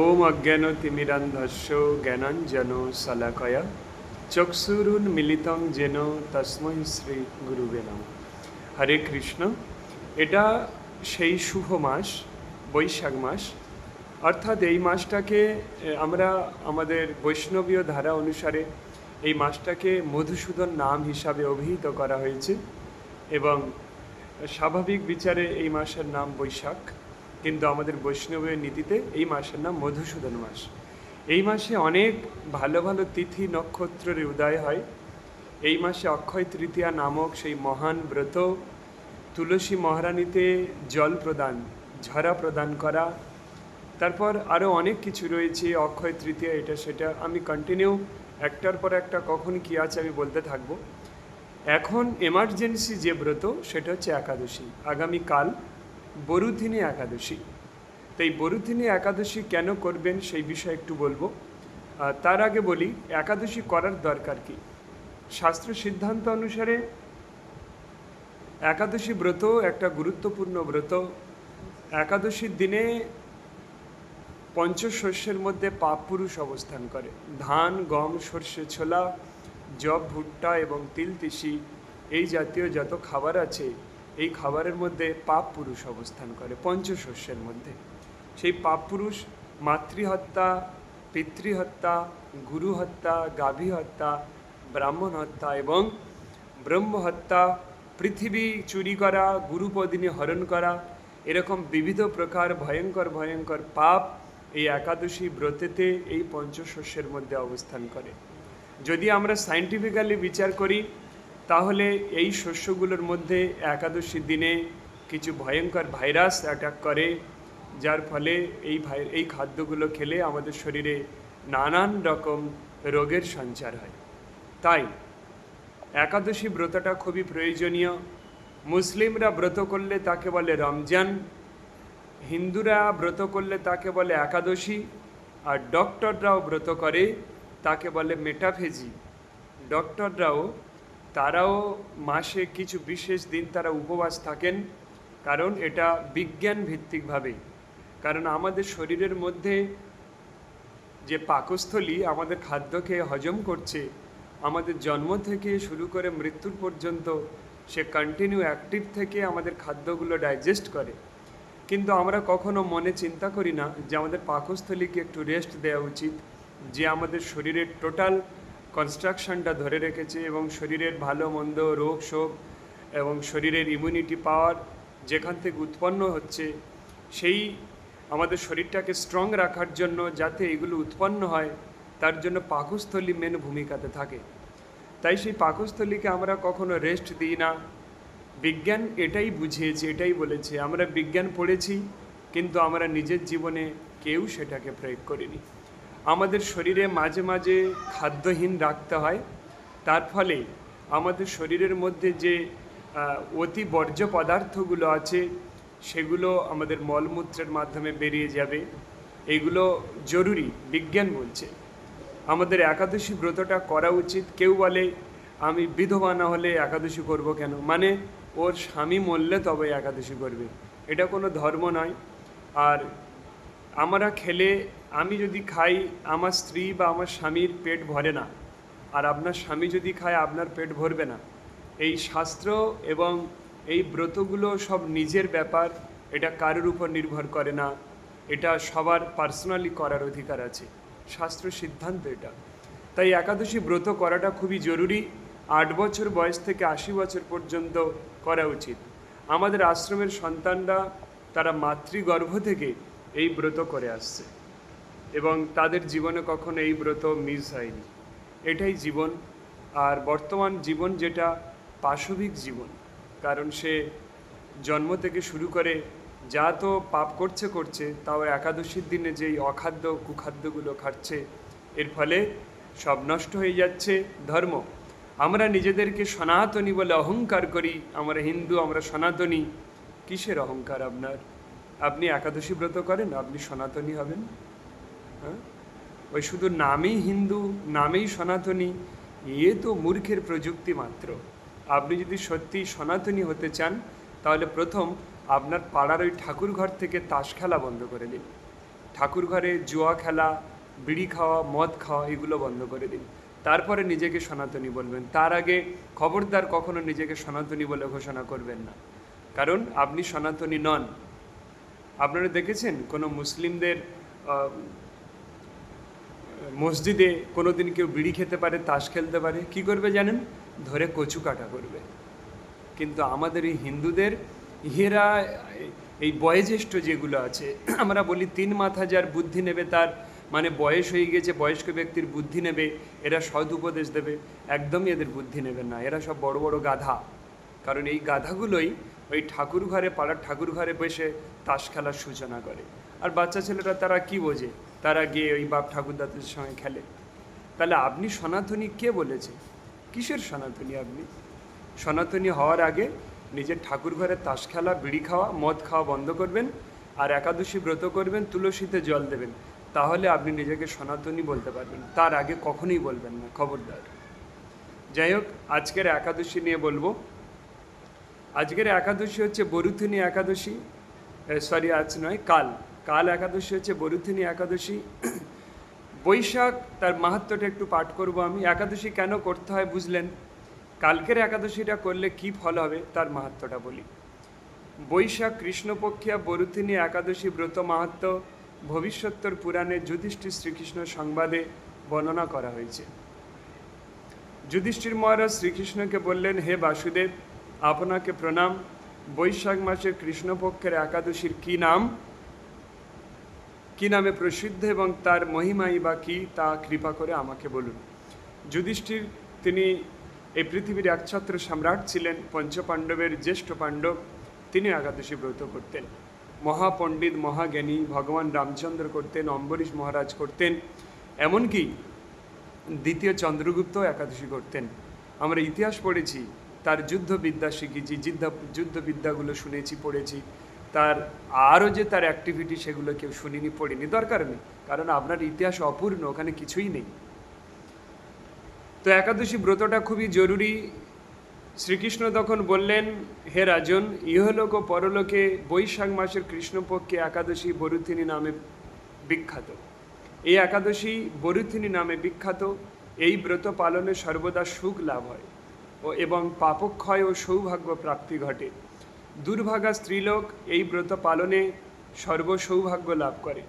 ওম অজ্ঞান তিমিরান্ধস্য জ্ঞানাঞ্জন শলাকয়া। চক্ষুরুন মিলিতং যেন তস্মৈ শ্রী গুরুবে নম। হরে কৃষ্ণ। এটা সেই শুভ মাস, বৈশাখ মাস। অর্থাৎ এই মাসটাকে আমরা আমাদের বৈষ্ণবীয় ধারা অনুসারে এই মাসটাকে মধুসূদন নাম হিসাবে অভিহিত করা হয়েছে এবং স্বাভাবিক বিচারে এই মাসের নাম বৈশাখ। কিন্তু আমাদের বৈষ্ণবের নীতিতে এই মাসের নাম মধুসূদন মাস। এই মাসে অনেক ভালো ভালো তিথি নক্ষত্রের উদয় হয়। এই মাসে অক্ষয় তৃতীয়া নামক সেই মহান ব্রত তুলসী মহারানীতে জল প্রদান, ঝরা প্রদান করা। তারপর আরও অনেক কিছু রয়েছে, অক্ষয় তৃতীয়া এটা সেটা। আমি কন্টিনিউ একটার পর একটা কখন কী আছে আমি বলতে থাকব। এখন এমার্জেন্সি যে ব্রত, সেটা হচ্ছে একাদশী। আগামীকাল বরুদিনী একাদশী। তো এই বরুদিনী একাদশী কেন করবেন সেই বিষয়ে একটু বলব। তার আগে বলি, একাদশী করার দরকার কি? শাস্ত্র সিদ্ধান্ত অনুসারে একাদশী ব্রত একটা গুরুত্বপূর্ণ ব্রত। একাদশীর দিনে পঞ্চশস্যের মধ্যে পাপ পুরুষ অবস্থান করে। ধান, গম, সর্ষে, ছোলা জব ভুট্টা এবং তিল, তিসি এই জাতীয় যত খাবার আছে এই খাবারের মধ্যে পাপ পুরুষ অবস্থান করে, পঞ্চশস্যের মধ্যে। সেই পাপ পুরুষ মাতৃহত্যা, পিতৃহত্যা গুরু হত্যা গাভী হত্যা ব্রাহ্মণ হত্যা এবং ব্রহ্ম হত্যা পৃথিবী চুরি করা গুরুপদিনী হরণ করা, এরকম বিবিধ প্রকার ভয়ঙ্কর ভয়ঙ্কর পাপ এই একাদশী ব্রতেতে এই পঞ্চশস্যের মধ্যে অবস্থান করে। যদি আমরা সাইন্টিফিক্যালি বিচার করি তাহলে এই শস্যগুলোর মধ্যে একাদশী দিনে কিছু ভয়ঙ্কর ভাইরাস অ্যাটাক করে, যার ফলে এই ভাই, এই খাদ্যগুলো খেলে আমাদের শরীরে নানান রকম রোগের সঞ্চার হয়। তাই একাদশী ব্রতটা খুবই প্রয়োজনীয়। মুসলিমরা ব্রত করলে তাকে বলে রমজান, হিন্দুরা ব্রত করলে তাকে বলে একাদশী, আর ডক্টররাও ব্রত করে তাকে বলে মেটাফেজি। ডক্টররাও তারাও মাসে কিছু বিশেষ দিন তারা উপবাস থাকেন, কারণ এটা বিজ্ঞান ভিত্তিকভাবে কারণ আমাদের শরীরের মধ্যে যে পাকস্থলী আমাদের খাদ্যকে হজম করছে, আমাদের জন্ম থেকে শুরু করে মৃত্যুর পর্যন্ত সে কন্টিনিউ অ্যাক্টিভ থেকে আমাদের খাদ্যগুলো ডাইজেস্ট করে। কিন্তু আমরা কখনো মনে চিন্তা করি না যে আমাদের পাকস্থলীকে একটু রেস্ট দেওয়া উচিত, যে আমাদের শরীরের টোটাল কনস্ট্রাকশনটা ধরে রেখেছে এবং শরীরের ভালো, মন্দ, রোগ, শোক এবং শরীরের ইমিউনিটি পাওয়ার যেখান থেকে উৎপন্ন হচ্ছে, সেই আমাদের শরীরটাকে স্ট্রং রাখার জন্য যাতে এগুলো উৎপন্ন হয়, তার জন্য পাকস্থলী মেন ভূমিকাতে থাকে। তাই সেই পাকস্থলীকে আমরা কখনো রেস্ট দিই না। বিজ্ঞান এটাই বুঝিয়েছে, এটাই বলেছে, আমরা বিজ্ঞান পড়েছি, কিন্তু আমরা নিজের জীবনে কেউ সেটাকে প্রয়োগ করিনি। আমাদের শরীরে মাঝে মাঝে খাদ্যহীন রাখতে হয়। তার ফলে আমাদের শরীরের মধ্যে যে অতি বর্জ্য পদার্থগুলো আছে, সেগুলো আমাদের মলমূত্রের মাধ্যমে বেরিয়ে যাবে। এগুলো জরুরি, বিজ্ঞান বলছে। আমাদের একাদশী ব্রতটা করা উচিত। কেউ বলে, আমি বিধবা না হলে একাদশী করব কেন? মানে ওর স্বামী মরলে তবে একাদশী করবে। এটা কোনো ধর্ম নয়। আর আমরা খেলে আমি যদি খাই, আমার স্ত্রী বা আমার স্বামীর পেট ভরে না। আর আপনার স্বামী যদি খায়, আপনার পেট ভরবে না। এই শাস্ত্র এবং এই ব্রতগুলো সব নিজের ব্যাপার, এটা কারোর উপর নির্ভর করে না। এটা সবার পার্সোনালি করার অধিকার আছে। শাস্ত্র সিদ্ধান্ত এটা। তাই একাদশী ব্রত করাটা খুবই জরুরি। আট বছর বয়স থেকে আশি বছর পর্যন্ত করা উচিত। আমাদের আশ্রমের সন্তানরা, তারা মাতৃগর্ভ থেকে এই ব্রত করে আসছে। এবং তাদের জীবনে কখনো এই ব্রত মিস হয়নি। এটাই জীবন। আর বর্তমান জীবন যেটা, পাশবিক জীবন। কারণ সে জন্ম থেকে শুরু করে যা তো পাপ করছে করছে, তাও একাদশীর দিনে যেই অখাদ্য, কুখাদ্যগুলো খাচ্ছে, এর ফলে সব নষ্ট হয়ে যাচ্ছে ধর্ম। আমরা নিজেদেরকে সনাতনী বলে অহংকার করি। আমরা হিন্দু, আমরা সনাতনী। কিসের অহংকার আপনার? আপনি একাদশী ব্রত করেন, আপনি সনাতনী হবেন। হ্যাঁ? ওই শুধু নামেই হিন্দু, নামেই সনাতনী, এ তো মূর্খের প্রযুক্তি মাত্র। আপনি যদি সত্যি সনাতনী হতে চান, তাহলে প্রথম আপনার পাড়ার ওই ঠাকুর ঘর থেকে তাস খেলা বন্ধ করে দিন। ঠাকুর ঘরে জুয়া খেলা, বিড়ি খাওয়া, মদ খাওয়া, এগুলো বন্ধ করে দিন। তারপরে নিজেকে সনাতনী বলবেন। তার আগে খবরদার কখনো নিজেকে সনাতনী বলে ঘোষণা করবেন না। কারণ আপনি সনাতনী নন। আপনারা দেখেছেন কোনো মুসলিমদের মসজিদে কোনোদিন কেউ বিড়ি খেতে পারে, তাস খেলতে পারে, কি করবে জানেন? ধরে কচু কাটা করবে। কিন্তু আমাদের এই হিন্দুদের, ইহেরা, এই বয়োজ্যেষ্ঠ যেগুলো আছে, আমরা বলি তিন মাথা যার বুদ্ধি নেবে তার মানে বয়স হয়ে গেছে বয়স্ক ব্যক্তির বুদ্ধি নেবে, এরা সদ উপদেশ দেবে। একদমই এদের বুদ্ধি নেবে না, এরা সব বড় বড় গাধা। কারণ এই গাধাগুলোই ওই ঠাকুর ঘরে, পাড়ার ঠাকুর ঘরে বসে তাস খেলার সূচনা করে। আর বাচ্চা ছেলেরা তারা কি বোঝে? তারা গিয়ে ওই বাপ ঠাকুরদাদের সঙ্গে খেলে। তাহলে আপনি সনাতনী কে বলেছে? কিসের সনাতনী আপনি? সনাতনী হওয়ার আগে নিজের ঠাকুর ঘরে তাস খেলা, বিড়ি খাওয়া, মদ খাওয়া বন্ধ করবেন আর একাদশী ব্রত করবেন, তুলসীতে জল দেবেন। তাহলে আপনি নিজেকে সনাতনী বলতে পারবেন। তার আগে কখনোই বলবেন না, খবরদার। যাই হোক, আজকের একাদশী নিয়ে বলব। আজকের একাদশী হচ্ছে বরুথিনী একাদশী সরি আজ নয়, কাল। কাল একাদশী হচ্ছে বরুথিনী একাদশী। বৈশাখ, তার মাহাত্ম্যটা একটু পাঠ করব আমি। একাদশী কেন করতে হয় বুঝলেন? কালকের একাদশীটা করলে কি ফল হবে তার মাহাত্ম্যটা বলি। বৈশাখ, কৃষ্ণপক্ষিয়া, বরুথিনী একাদশী ব্রত মাহাত্ম্য ভবিষ্যত্তর পুরাণে যুধিষ্ঠির শ্রীকৃষ্ণ সংবাদে বর্ণনা করা হয়েছে। যুধিষ্ঠির মহারাজ শ্রীকৃষ্ণকে বললেন, হে বাসুদেব আপনাকে প্রণাম। বৈশাখ মাসের কৃষ্ণপক্ষের একাদশীর কি নাম? কি নামে প্রসিদ্ধ এবং তার মহিমাই বা কি? তা কৃপা করে আমাকে বলুন। যুধিষ্ঠির, তিনি এই পৃথিবীর একছত্র সম্রাট ছিলেন, পঞ্চপাণ্ডবের জ্যেষ্ঠ পাণ্ডব। তিনি একাদশী ব্রত করতেন। মহাপণ্ডিত, মহাজ্ঞানী, ভগবান রামচন্দ্র করতেন, অম্বরীশ মহারাজ করতেন। এমনকি দ্বিতীয় চন্দ্রগুপ্ত একাদশী করতেন। আমরা ইতিহাস পড়েছি তার যুদ্ধবিদ্যা শিখেছি, যুদ্ধ, যুদ্ধবিদ্যাগুলো শুনেছি, পড়েছি। তার আরও যে তার অ্যাক্টিভিটি সেগুলো কেউ শুনিনি, পড়িনি, দরকার নেই। কারণ আপনার ইতিহাস অপূর্ণ, ওখানে কিছুই নেই। তো একাদশী ব্রতটা খুবই জরুরি। শ্রীকৃষ্ণ তখন বললেন, হে রাজন, ইহলোক ও পরলোকে বৈশাখ মাসের কৃষ্ণপক্ষে একাদশী বরুথিনী নামে বিখ্যাত। এই একাদশী বরুথিনী নামে বিখ্যাত। এই ব্রত পালনে সর্বদা সুখ লাভ হয়। এবং পাপক্ষয় ও সৌভাগ্য প্রাপ্তি ঘটে। দুর্ভাগা স্ত্রীলোক এই ব্রত পালনে সর্বসৌভাগ্য লাভ করে।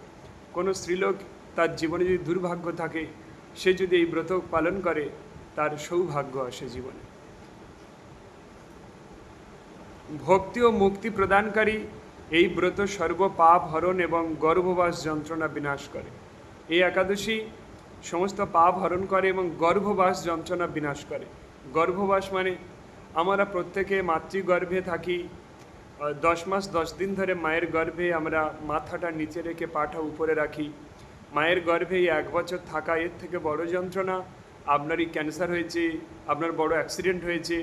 কোনো স্ত্রীলোক তার জীবনে যদি দুর্ভাগ্য থাকে, সে যদি এই ব্রত পালন করে, তার সৌভাগ্য আসে জীবনে। ভক্তি ও মুক্তি প্রদানকারী এই ব্রত সর্ব পাপ হরণ এবং গর্ভবাস যন্ত্রণা বিনাশ করে। এই একাদশী সমস্ত পাপ হরণ করে এবং গর্ভবাস যন্ত্রণা বিনাশ করে। গর্ভবাস মানে আমরা প্রত্যেকে মাতৃগর্ভে থাকি। দশ মাস, দশ দিন ধরে মায়ের গর্ভে আমরা মাথাটা নিচে রেখে পাটা উপরে রাখি। মায়ের গর্ভে এক বছর থাকা এর থেকে বড় যন্ত্রণা, আপনারই ক্যান্সার হয়েছে, আপনার বড় অ্যাক্সিডেন্ট হয়েছে,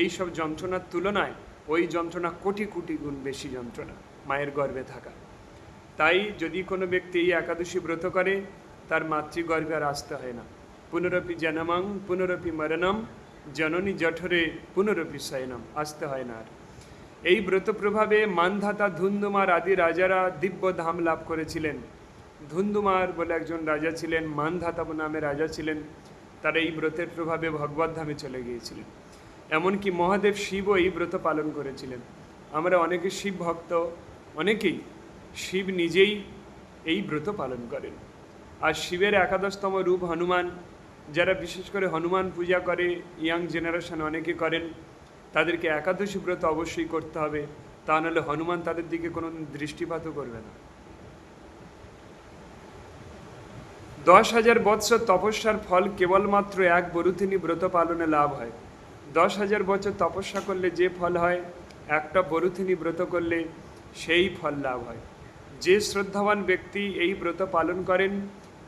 এই সব যন্ত্রণার তুলনায় ওই যন্ত্রণা কোটি কোটি গুণ বেশি যন্ত্রণা মায়ের গর্ভে থাকা। তাই যদি কোনো ব্যক্তি এই একাদশী ব্রত করে, তার মাতৃগর্ভে আর আসতে হয় না। পুনরপি জনমাং, পুনরপি মরণম জননী জঠরে পুনরপি শয়নম আসতে হয় না আর। এই ব্রত প্রভাবে মানধাতা ধুন্দুমার আদি রাজারা দিব্য ধাম লাভ করেছিলেন। ধুন্দুমার বলে একজন রাজা ছিলেন, মানধাতা নামে রাজা ছিলেন। তারা এই ব্রতের প্রভাবে ভগবত ধামে চলে গিয়েছিলেন। এমনকি মহাদেব শিবও এই ব্রত পালন করেছিলেন। আমরা অনেকে শিব ভক্ত, অনেকেই শিব নিজেই এই ব্রত পালন করেন। আর শিবের একাদশতম রূপ হনুমান যারা বিশেষ করে হনুমান পূজা করে, ইয়াং জেনারেশন অনেকে করেন, তাদেরকে একাদশী ব্রত অবশ্যই করতে হবে। তা নাহলে হনুমান তাদের দিকে কোনো দৃষ্টিপাতও করবে না। দশ হাজার বৎসর তপস্যার ফল কেবলমাত্র এক বরুথিনী ব্রত পালনে লাভ হয়। দশ হাজার বছর তপস্যা করলে যে ফল হয়, একটা বরুথিনী ব্রত করলে সেই ফল লাভ হয়। যে শ্রদ্ধাবান ব্যক্তি এই ব্রত পালন করেন,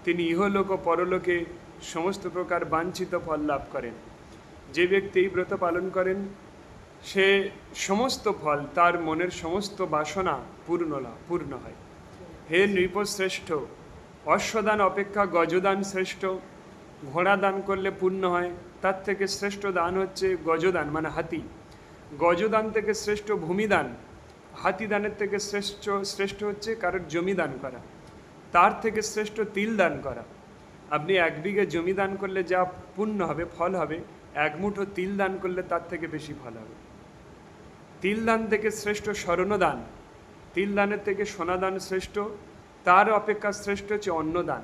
তিনি ইহলোক ও পরলোকে সমস্ত প্রকার বাঞ্ছিত ফল লাভ করেন। যে ব্যক্তি এই ব্রত পালন করেন, সে সমস্ত ফল তার মনের সমস্ত বাসনা পূর্ণ পূর্ণ হয়। হে নৃপশ্রেষ্ঠ, অশ্বদান অপেক্ষা গজদান শ্রেষ্ঠ, ঘোড়া দান করলে পূর্ণ হয়, তার থেকে শ্রেষ্ঠ দান হচ্ছে গজদান মানে হাতি। গজদান থেকে শ্রেষ্ঠ ভূমিদান, হাতি দানের থেকে শ্রেষ্ঠ শ্রেষ্ঠ হচ্ছে কারোর জমি দান করা। তার থেকে শ্রেষ্ঠ তিল দান করা। আপনি এক বিঘে জমি দান করলে যা পুণ্য হবে, ফল হবে, এক মুঠো তিল দান করলে তার থেকে বেশি ফল হবে। তিল দান থেকে শ্রেষ্ঠ স্মরণদান তিল দানের থেকে সোনাদান শ্রেষ্ঠ, তার অপেক্ষা শ্রেষ্ঠ হচ্ছে অন্নদান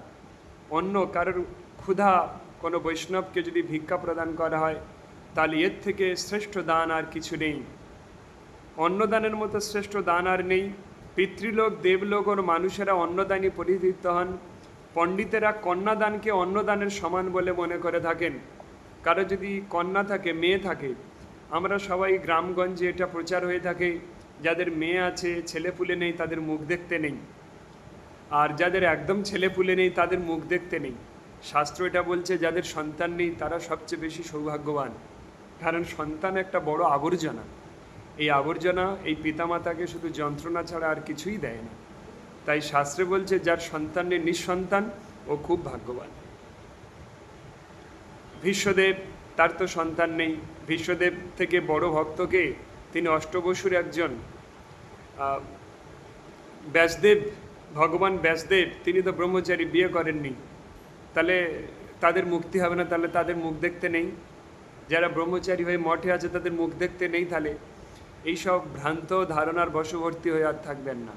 অন্য কারোর ক্ষুধা কোনো বৈষ্ণবকে যদি ভিক্ষা প্রদান করা হয়, তাহলে এর থেকে শ্রেষ্ঠ দান আর কিছু নেই। অন্নদানের মতো শ্রেষ্ঠ দান আর নেই। পিতৃলোক, দেবলোক ওর মানুষেরা অন্নদানই পরিচিত হন। পণ্ডিতেরা কন্যাদানকে অন্নদানের সমান বলে মনে করে থাকেন। কারও যদি কন্যা থাকে, মেয়ে থাকে, আমরা সবাই গ্রামগঞ্জে এটা প্রচার হয়ে থাকে, যাদের মেয়ে আছে, ছেলে পুলে নেই, তাদের মুখ দেখতে নেই। আর যাদের একদম ছেলে পুলে নেই, তাদের মুখ দেখতে নেই। শাস্ত্র এটা বলছে, যাদের সন্তান নেই, তারা সবচেয়ে বেশি সৌভাগ্যবান। কারণ সন্তান একটা বড় আবর্জনা। এই আবর্জনা এই পিতামাতাকে শুধু যন্ত্রণা ছাড়া আর কিছুই দেয় না। তাই শাস্ত্রে বলছে, যার সন্তান নেই নিঃসন্তান, ও খুব ভাগ্যবান। ভীষ্মদেব, তার তো সন্তান নেই। ভীষ্মদেব থেকে বড় ভক্তকে তিনি অষ্টবসুর একজন ব্যাসদেব, ভগবান ব্যাসদেব, তিনি তো ব্রহ্মচারী, বিয়ে করেননি। তাহলে তাদের মুক্তি হবে না, তাহলে তাদের মুখ দেখতে নেই। যারা ব্রহ্মচারী হয়ে মঠে আছে, তাদের মুখ দেখতে নেই তাহলে। এইসব ভ্রান্ত ধারণার বশবর্তী হয়ে আর থাকবেন না।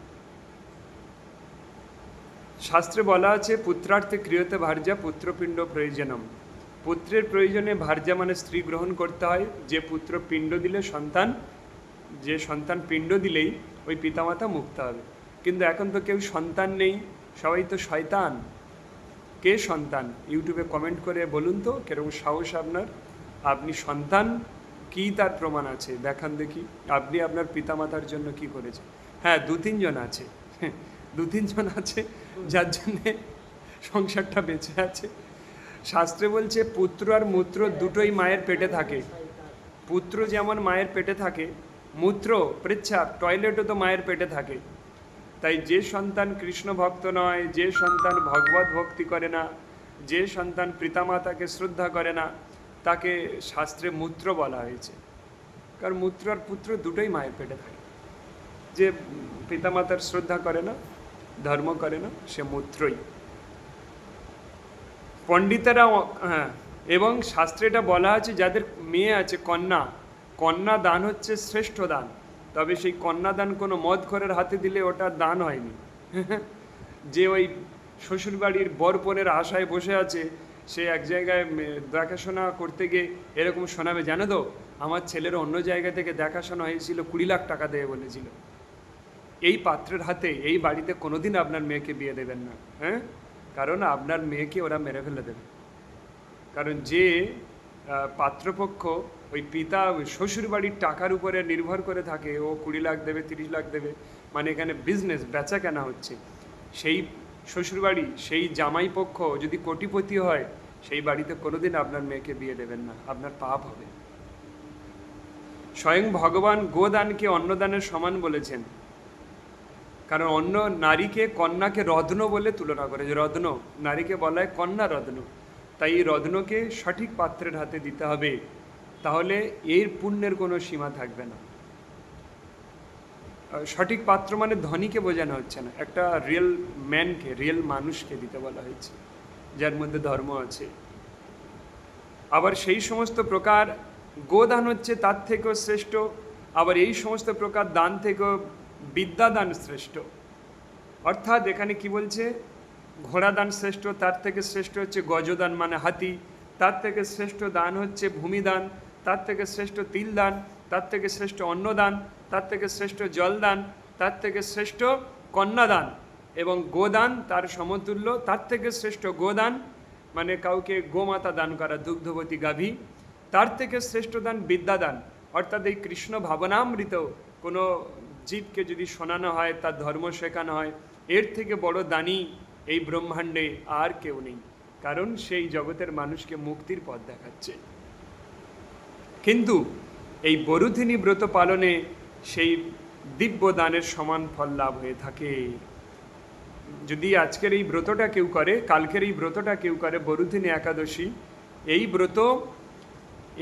শাস্ত্রে বলা আছে, পুত্রার্থে ক্রিয়তে ভার্যা পুত্রপিণ্ড প্রয়োজনম। পুত্রের প্রয়োজনে ভার্যা মানে স্ত্রী গ্রহণ করতে হয়। যে পুত্র পিণ্ড দিলে সন্তান, যে সন্তান পিণ্ড দিলেই ওই পিতামাতা মুক্ত হবে। কিন্তু এখন তো কেউ সন্তান নেই, সবাই তো শয়তান। কে সন্তান? ইউটিউবে কমেন্ট করে বলুন তো, কীরকম সাহস আপনার? আপনি সন্তান, কি তার প্রমাণ আছে? দেখান দেখি, আপনি আপনার পিতামাতার জন্য কি করেছেন? হ্যাঁ দু তিনজন আছে। দু তিনজন আছে। যার জন্যে সংসারটা বেঁচে আছে। শাস্ত্রে বলছে, পুত্র আর মূত্র দুটোই মায়ের পেটে থাকে। পুত্র যেমন মায়ের পেটে থাকে, মূত্র প্রেচ্ছাপ টয়লেটও তো মায়ের পেটে থাকে। তাই যে সন্তান কৃষ্ণ ভক্ত নয়, যে সন্তান ভগবত ভক্তি করে না, যে সন্তান পিতামাতাকে শ্রদ্ধা করে না, তাকে শাস্ত্রে মূত্র বলা হয়েছে। কারণ মূত্র আর পুত্র দুটোই মায়ের পেটে থাকে। যে পিতামাতার শ্রদ্ধা করে না ধর্ম করে না, সে মূত্রই। পণ্ডিতেরা হ্যাঁ এবং শাস্ত্রে এটা বলা আছে, যাদের মেয়ে আছে, কন্যা কন্যা দান হচ্ছে শ্রেষ্ঠ দান। তবে সেই কন্যা দান কোনো মদ ঘরের হাতে দিলে ওটা দান হয়নি। যে ওই শ্বশুরবাড়ির বরপনের আশায় বসে আছে, সে এক জায়গায় দেখাশোনা করতে গিয়ে এরকম শোনাবে, জানো তো, আমার ছেলের অন্য জায়গা থেকে দেখাশোনা হয়েছিল, কুড়ি লাখ টাকা দেবে বলেছিল। এই পাত্রের হাতে এই বাড়িতে কোনোদিন আপনার মেয়েকে বিয়ে দেবেন না হ্যাঁ? কারণ আপনার মেয়েকে ওরা মেরে ফেলে দেবে। কারণ যে পাত্রপক্ষ ওই পিতা, ওই শ্বশুর বাড়ির টাকার উপরে নির্ভর করে থাকে, ও কুড়ি লাখ দেবে, তিরিশ লাখ দেবে মানে এখানে বিজনেস বেচা কেনা হচ্ছে। সেই শ্বশুরবাড়ি, সেই জামাই পক্ষ যদি কোটিপতি হয়, সেই বাড়িতে কোনোদিন আপনার মেয়েকে বিয়ে দেবেন না, আপনার পাপ হবে। স্বয়ং ভগবান গোদানকে অন্নদানের সমান বলেছেন। কারণ অন্য নারীকে কন্যাকে রত্ন বলে তুলনা করে যে রত্ন, নারীকে বলা হয় কন্যা রত্ন। তাই এই রত্নকে সঠিক পাত্রের হাতে দিতে হবে। তাহলে এর পুণ্যের কোনো সীমা থাকবে না। সঠিক পাত্র মানে ধনীকে বোঝানো হচ্ছে না। একটা রিয়েল ম্যানকে রিয়েল মানুষকে দিতে বলা হয়েছে, যার মধ্যে ধর্ম আছে। আবার সেই সমস্ত প্রকার গোদান হচ্ছে তার থেকেও শ্রেষ্ঠ, আবার এই সমস্ত প্রকার দান থেকেও বিদ্যাদান শ্রেষ্ঠ। অর্থাৎ এখানে কি বলছে? ঘোড়া দান শ্রেষ্ঠ, তার থেকে শ্রেষ্ঠ হচ্ছে গজদান মানে হাতি, তার থেকে শ্রেষ্ঠ দান হচ্ছে ভূমিদান, তার থেকে শ্রেষ্ঠ তিল দান তার থেকে শ্রেষ্ঠ অন্নদান, তার থেকে শ্রেষ্ঠ জলদান, তার থেকে শ্রেষ্ঠ কন্যাদান এবং গোদান তার সমতুল্য, তার থেকে শ্রেষ্ঠ গোদান মানে কাউকে গোমাতা দান করা, দুগ্ধবতী গাভী, তার থেকে শ্রেষ্ঠ দান বিদ্যাদান। অর্থাৎ এই কৃষ্ণ ভাবনামৃত কোনো জীবকে যদি শোনানো হয়, তার ধর্ম শেখানো হয়, এর থেকে বড় দানি এই ব্রহ্মাণ্ডে আর কেউ নেই, কারণ সেই জগতের মানুষকে মুক্তির পথ দেখাচ্ছে। কিন্তু এই বরুধিনী ব্রত পালনে সেই দিব্য দানের সমান ফল লাভ হয়ে থাকে। যদি আজকের এই ব্রতটা কেউ করে, কালকের এই ব্রতটা কেউ করে, বরুধিনী একাদশী, এই ব্রত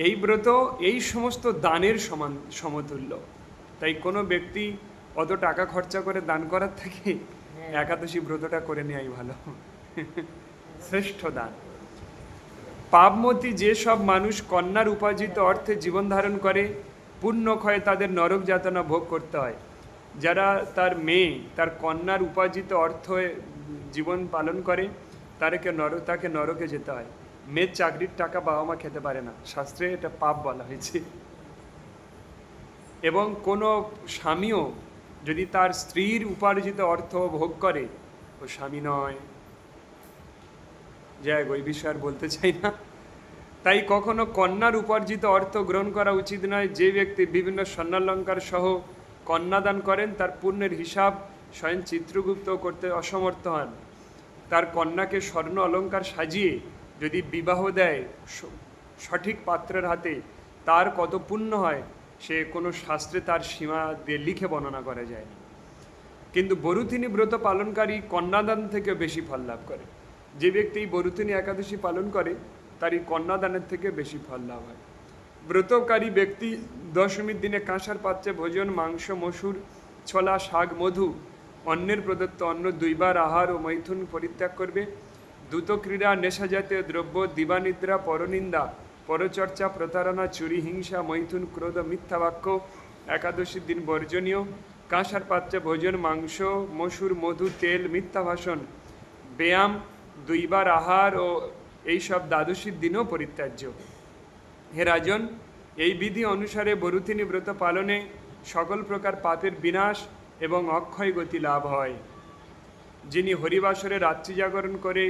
এই ব্রত, এই সমস্ত দানের সমান সমতুল্য। তাই কোনো ব্যক্তি অত টাকা খরচা করে দান করার থেকে একাদশী ব্রতটা করে নেওয়াই ভালো। শ্রেষ্ঠ দান। পাপমতি যেসব মানুষ কন্যার উপার্জিত অর্থে জীবন ধারণ করে পুণ্য ক্ষয়ে তাদের নরক যাতনা ভোগ করতে হয়। যারা তার মেয়ে তার কন্যার উপার্জিত অর্থে জীবন পালন করে তারকে নর তাকে নরকে যেতে হয়। মেয়ের চাকরির টাকা বাবা মা খেতে পারে না। শাস্ত্রে এটা পাপ বলা হয়েছে। এবং কোনো স্বামীও যদি তার স্ত্রীর উপার্জিত অর্থ ভোগ করে, ও স্বামী নয়। যাই ওই বিষয়ে আর বলতে চাই না। তাই কখনো কন্যার উপার্জিত অর্থ গ্রহণ করা উচিত নয়। যে ব্যক্তি বিভিন্ন স্বর্ণালঙ্কার সহ কন্যাদান করেন, তার পুণ্যের হিসাব স্বয়ং চিত্রগুপ্ত করতে অসমর্থ হন। তার কন্যাকে স্বর্ণ অলঙ্কার সাজিয়ে যদি বিবাহ দেয় সঠিক পাত্রের হাতে, তার কত পুণ্য হয় সে কোনো শাস্ত্রে তার সীমা দিয়ে লিখে বর্ণনা করা যায় না কিন্তু বরুথিনী ব্রত পালনকারী কন্যাদান থেকে বেশি ফল লাভ করে। যে ব্যক্তি বরুথিনী একাদশী পালন করে তার এই কন্যাদানের থেকে বেশি ফল লাভ হয়। ব্রতকারী ব্যক্তি দশমীর দিনে কাঁসার পাত্রে ভোজন, মাংস, মসুর, ছোলা, শাক, মধু অন্যের প্রদত্ত অন্ন দুইবার আহার ও মৈথুন পরিত্যাগ করবে। দ্রুত ক্রীড়া নেশাজাতীয় দ্রব্য, দিবানিদ্রা, পরনিন্দা পরচর্চা, প্রতারণা, চুরি, হিংসা, মৈথুন, ক্রোধ, মিথ্যা বাক্য, একাদশীর দিন বর্জনীয়, কাঁসার পাত্রে ভোজন, মাংস, মসুর মধু, তেল, মিথ্যা ভাষণ, ব্যায়াম, দুইবার আহার ও এইসব দ্বাদশীর দিনও পরিত্যাজ্য। হে রাজন, এই বিধি অনুসারে বরুথিনী ব্রত পালনে সকল প্রকার পাপের বিনাশ এবং অক্ষয় গতি লাভ হয়। যিনি হরিবাসরে রাত্রি জাগরণ করে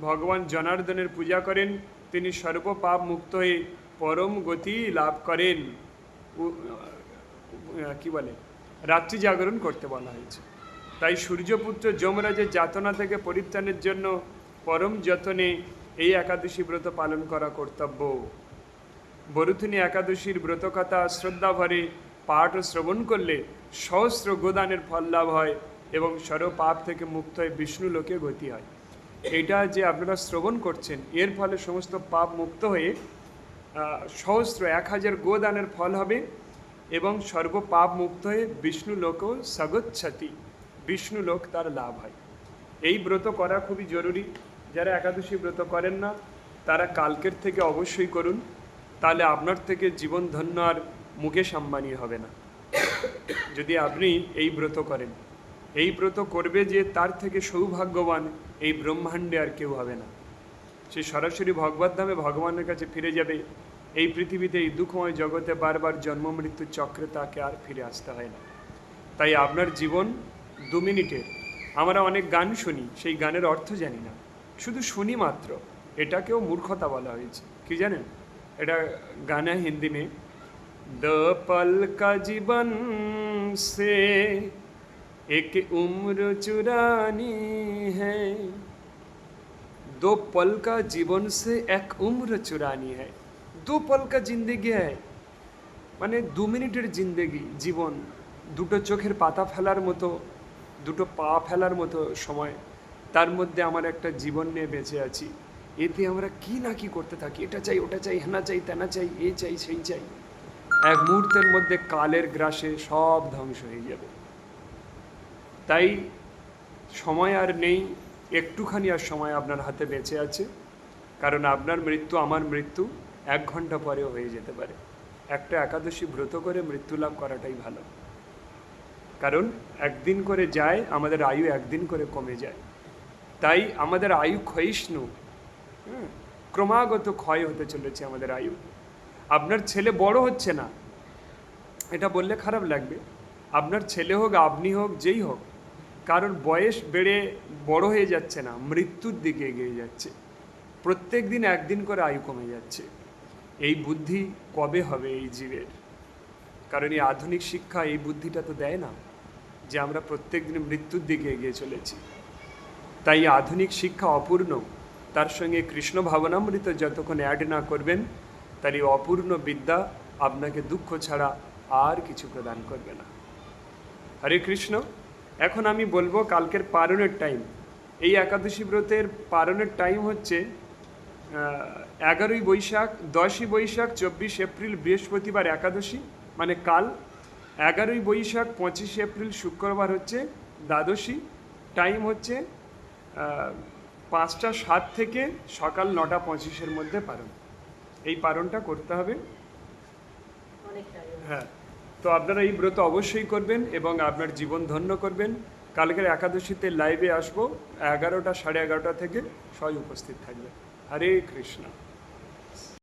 ভগবান জনার্দনের পূজা করেন তিনি সর্ব পাপ মুক্ত হয়ে পরম গতি লাভ করেন। কি বলে? রাত্রি জাগরণ করতে বলা হয়েছে। তাই সূর্যপুত্র যমরাজের যাতনা থেকে পরিত্রাণের জন্য পরম যতনে এই একাদশী ব্রত পালন করা কর্তব্য। বরুথিনী একাদশীর ব্রতকথা শ্রদ্ধা ভরে পাঠ ও শ্রবণ করলে সহস্র গোদানের ফল লাভ হয় এবং সর্ব পাপ থেকে মুক্ত হয়ে বিষ্ণু লোকে গতি হয়। এটা যে আপনারা শ্রবণ করছেন, এর ফলে সমস্ত পাপ মুক্ত হয়ে সহস্র এক হাজার গোদানের ফল হবে এবং সর্ব পাপ মুক্ত হয়ে বিষ্ণু লোকও সগচ্ছতি বিষ্ণু লোক তার লাভ হয়। এই ব্রত করা খুবই জরুরি। যারা একাদশী ব্রত করেন না, তারা কালকের থেকে অবশ্যই করুন। তাহলে আপনার থেকে জীবন ধন্য আর মুকেশ আম্বানি হবে না। যদি আপনি এই ব্রত করেন, এই ব্রত করবে যে তার থেকে সৌভাগ্যবান এই ব্রহ্মাণ্ডে আর কেউ হবে না। সে সরাসরি ভগবত ধামে ভগবানের কাছে ফিরে যাবে। এই পৃথিবীতে এই দুঃখময় জগতে বারবার জন্ম, মৃত্যুর চক্রে তাকে আর ফিরে আসতে হয় না। তাই আপনার জীবন দু মিনিটের। আমরা অনেক গান শুনি, সেই গানের অর্থ জানি না। শুধু শুনি মাত্র। এটাকেও মূর্খতা বলা হয়েছে। কি জানেন? এটা গানে হিন্দি মে, দ পল জীবন সে एक उम्र चुरानी है दो पल का जीवन से एक उम्र चुरानी है दो पल का जिंदगी है মানে দু মিনিটের জিন্দেগি জীবন দুটো চোখের পাতা ফেলার মতো দুটো পা ফেলার মতো সময় তার মধ্যে আমার একটা জীবন নিয়ে বেঁচে আছি এতে আমরা কি না কি করতে থাকি এটা চাই ওটা চাই হেনা চাই তেনা চাই এই চাই সেই চাই এক মুহূর্তের মধ্যে কালের গ্রাসে সব ধ্বংস হয়ে যাবে তাই সময় আর নেই, একটুখানি আর সময় আপনার হাতে বেঁচে আছে। কারণ আপনার মৃত্যু আমার মৃত্যু, এক ঘণ্টা পরেও হয়ে যেতে পারে। একটা একাদশী ব্রত করে মৃত্যু লাভ করাটাই ভালো। কারণ একদিন করে যায়, আমাদের আয়ু একদিন করে কমে যায়। তাই আমাদের আয়ু ক্ষয়িষ্ণু। ক্রমাগত ক্ষয় হতে চলেছে আমাদের আয়ু। আপনার ছেলে বড় হচ্ছে না। এটা বললে খারাপ লাগবে। আপনার ছেলে হোক, আপনি হোক, যেই হোক কারণ বয়স বেড়ে বড় হয়ে যাচ্ছে না, মৃত্যুর দিকে এগিয়ে যাচ্ছে। প্রত্যেক দিন একদিন করে আয়ু কমে যাচ্ছে। এই বুদ্ধি কবে হবে এই জীবের? কারণ এই আধুনিক শিক্ষা এই বুদ্ধিটা তো দেয় না যে আমরা প্রত্যেক দিন মৃত্যুর দিকে এগিয়ে চলেছি। তাই আধুনিক শিক্ষা অপূর্ণ। তার সঙ্গে কৃষ্ণ ভাবনামৃত যতক্ষণ অ্যাড না করবেন, তার এই অপূর্ণ বিদ্যা আপনাকে দুঃখ ছাড়া আর কিছু প্রদান করবে না। হরে কৃষ্ণ। এখন আমি বলব কালকের পারণের টাইম এই একাদশী ব্রতের পারণের টাইম হচ্ছে এগারোই বৈশাখ দশই বৈশাখ চব্বিশ এপ্রিল বৃহস্পতিবার একাদশী মানে কাল। এগারোই বৈশাখ পঁচিশে এপ্রিল শুক্রবার হচ্ছে দ্বাদশী। টাইম হচ্ছে পাঁচটা সাত থেকে সকাল নটা পঁচিশের মধ্যে পারণ। এই পারণটা করতে হবে। হ্যাঁ। তো আপনারা এই ব্রত অবশ্যই করবেন এবং আপনার জীবন ধন্য করবেন। কালকের একাদশীতে লাইভে আসব, এগারোটা, সাড়ে এগারোটা থেকে সবাই উপস্থিত থাকবে। হরে কৃষ্ণ।